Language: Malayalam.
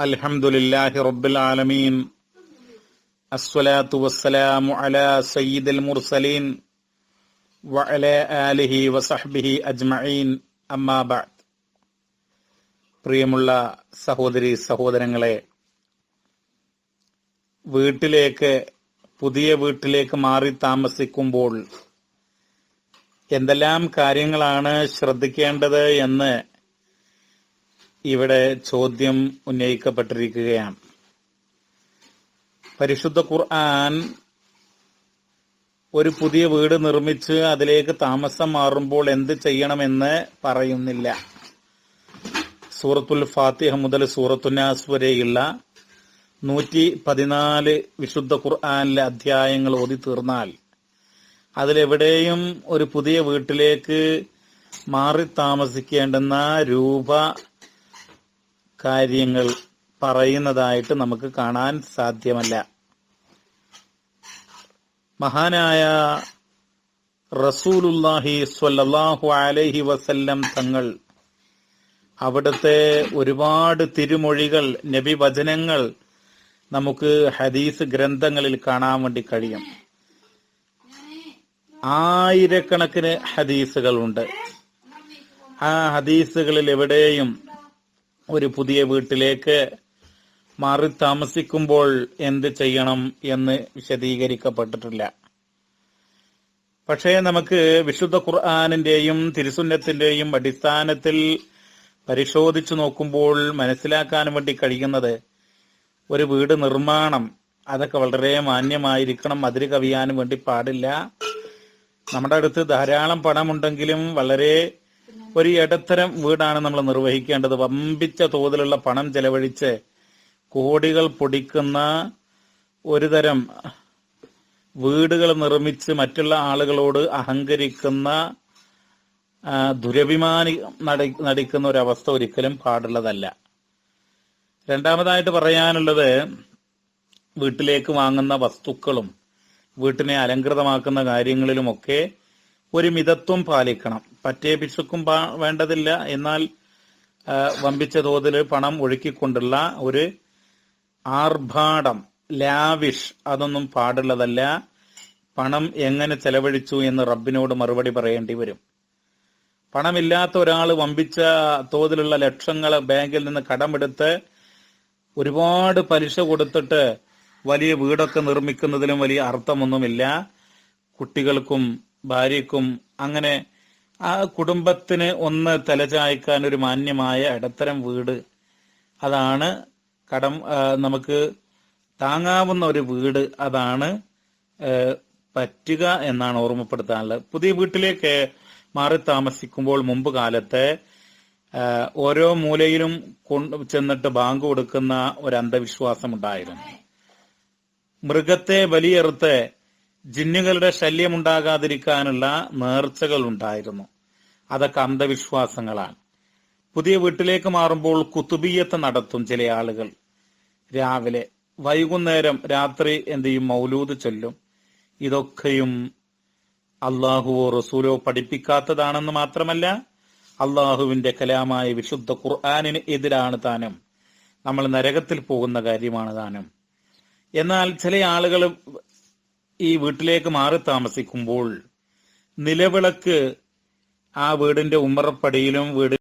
الحمد لله رب العالمين الصلاة والسلام على سيد المرسلين وعلى آله وصحبه أجمعين أما بعد പ്രിയമുള്ള സഹോദരി സഹോദരങ്ങളെ വീട്ടിലേക്ക് പുതിയ വീട്ടിലേക്ക് മാറി താമസിക്കുമ്പോൾ എന്തെല്ലാം കാര്യങ്ങളാണ് ശ്രദ്ധിക്കേണ്ടത് എന്ന് ഇവിടെ ചോദ്യം ഉന്നയിക്കപ്പെട്ടിരിക്കുകയാണ്. പരിശുദ്ധ ഖുർആൻ ഒരു പുതിയ വീട് നിർമ്മിച്ച് അതിലേക്ക് താമസം മാറുമ്പോൾ എന്ത് ചെയ്യണമെന്ന് പറയുന്നില്ല. സൂറത്തുൽ ഫാത്തിഹ മുതൽ സൂറത്തുനാസ് വരെയുള്ള നൂറ്റി പതിനാല് വിശുദ്ധ ഖുർആാനിലെ അധ്യായങ്ങൾ ഓതി തീർന്നാൽ അതിലെവിടെയും ഒരു പുതിയ വീട്ടിലേക്ക് മാറി താമസിക്കേണ്ടുന്ന രൂപ കാര്യങ്ങൾ പറയുന്നതായിട്ട് നമുക്ക് കാണാൻ സാധ്യമല്ല. മഹാനായ റസൂലുല്ലാഹി സ്വല്ലല്ലാഹു അലൈഹി വസല്ലം തങ്ങൾ അവിടുത്തെ ഒരുപാട് തിരുമൊഴികൾ നബി വചനങ്ങൾ നമുക്ക് ഹദീസ് ഗ്രന്ഥങ്ങളിൽ കാണാൻ വേണ്ടി കഴിയും. ആയിരക്കണക്കിന് ഹദീസുകളുണ്ട്. ആ ഹദീസുകളിൽ എവിടെയും ഒരു പുതിയ വീട്ടിലേക്ക് മാറി താമസിക്കുമ്പോൾ എന്ത് ചെയ്യണം എന്ന് വിശദീകരിക്കപ്പെട്ടിട്ടില്ല. പക്ഷേ നമുക്ക് വിശുദ്ധ ഖുർആാനിന്റെയും തിരുസുന്നത്തിന്റെയും അടിസ്ഥാനത്തിൽ പരിശോധിച്ചു നോക്കുമ്പോൾ മനസ്സിലാക്കാൻ വേണ്ടി കഴിയുന്നത് ഒരു വീട് നിർമ്മാണം അതൊക്കെ വളരെ മാന്യമായിരിക്കണം അതിര് കവിയാനും വേണ്ടി പാടില്ല. നമ്മുടെ അടുത്ത് ധാരാളം പണമുണ്ടെങ്കിലും വളരെ ഒരു ഇടത്തരം വീടാണ് നമ്മൾ നിർവഹിക്കേണ്ടത്. വമ്പിച്ച തോതിലുള്ള പണം ചെലവഴിച്ച് കോടികൾ പൊടിക്കുന്ന ഒരു തരം വീടുകൾ നിർമ്മിച്ച് മറ്റുള്ള ആളുകളോട് അഹങ്കരിക്കുന്ന ദുരഭിമാനി നടി- നടിക്കുന്ന ഒരവസ്ഥ ഒരിക്കലും പാടുള്ളതല്ല. രണ്ടാമതായിട്ട് പറയാനുള്ളത് വീട്ടിലേക്ക് വാങ്ങുന്ന വസ്തുക്കളും വീട്ടിനെ അലങ്കൃതമാക്കുന്ന കാര്യങ്ങളിലുമൊക്കെ ഒരു മിതത്വം പാലിക്കണം. പറ്റേ പിശുക്കും വേണ്ടതില്ല. എന്നാൽ വമ്പിച്ച തോതിൽ പണം ഒഴുക്കിക്കൊണ്ടുള്ള ഒരു ആർഭാടം ലാവിഷ് അതൊന്നും പാടുള്ളതല്ല. പണം എങ്ങനെ ചെലവഴിച്ചു എന്ന് റബ്ബിനോട് മറുപടി പറയേണ്ടി വരും. പണമില്ലാത്ത ഒരാൾ വമ്പിച്ച തോതിലുള്ള ലക്ഷങ്ങൾ ബാങ്കിൽ നിന്ന് കടമെടുത്ത് ഒരുപാട് പലിശ കൊടുത്തിട്ട് വലിയ വീടൊക്കെ നിർമ്മിക്കുന്നതിലും വലിയ അർത്ഥമൊന്നുമില്ല. കുട്ടികൾക്കും ഭാര്യയ്ക്കും അങ്ങനെ ആ കുടുംബത്തിന് ഒന്ന് തലചായ്ക്കാൻ ഒരു മാന്യമായ ഇടത്തരം വീട്. അതാണ് കടം നമുക്ക് താങ്ങാവുന്ന ഒരു വീട്. അതാണ് പറ്റുക എന്നാണ് ഓർമ്മപ്പെടുത്താനുള്ളത്. പുതിയ വീട്ടിലേക്ക് മാറി താമസിക്കുമ്പോൾ മുമ്പ് കാലത്തെ ഓരോ മൂലയിലും ചെന്നിട്ട് ബാങ്ക് കൊടുക്കുന്ന ഒരു അന്ധവിശ്വാസം ഉണ്ടായിരുന്നു. മൃഗത്തെ ബലിയെറുത്ത് ജിന്നുകളുടെ ശല്യമുണ്ടാകാതിരിക്കാനുള്ള നേർച്ചകൾ ഉണ്ടായിരുന്നു അതൊക്കെ അന്ധവിശ്വാസങ്ങളാണ്. പുതിയ വീട്ടിലേക്ക് മാറുമ്പോൾ കുത്തുബീയത്ത് നടത്തും ചില ആളുകൾ. രാവിലെ വൈകുന്നേരം രാത്രി എന്ത് ചെയ്യും? മൗലൂദ് ചൊല്ലും. ഇതൊക്കെയും അള്ളാഹുവോ റസൂലോ പഠിപ്പിക്കാത്തതാണെന്ന് മാത്രമല്ല അള്ളാഹുവിന്റെ കലാമായ വിശുദ്ധ ഖുർആാനിന് എതിരാണ് താനും. നമ്മൾ നരകത്തിൽ പോകുന്ന കാര്യമാണ് താനും. എന്നാൽ ചില ആളുകൾ ഈ വീട്ടിലേക്ക് മാറി താമസിക്കുമ്പോൾ നിലവിളക്ക് ആ വീടിന്റെ ഉമ്മറപ്പടിയിലും വീട്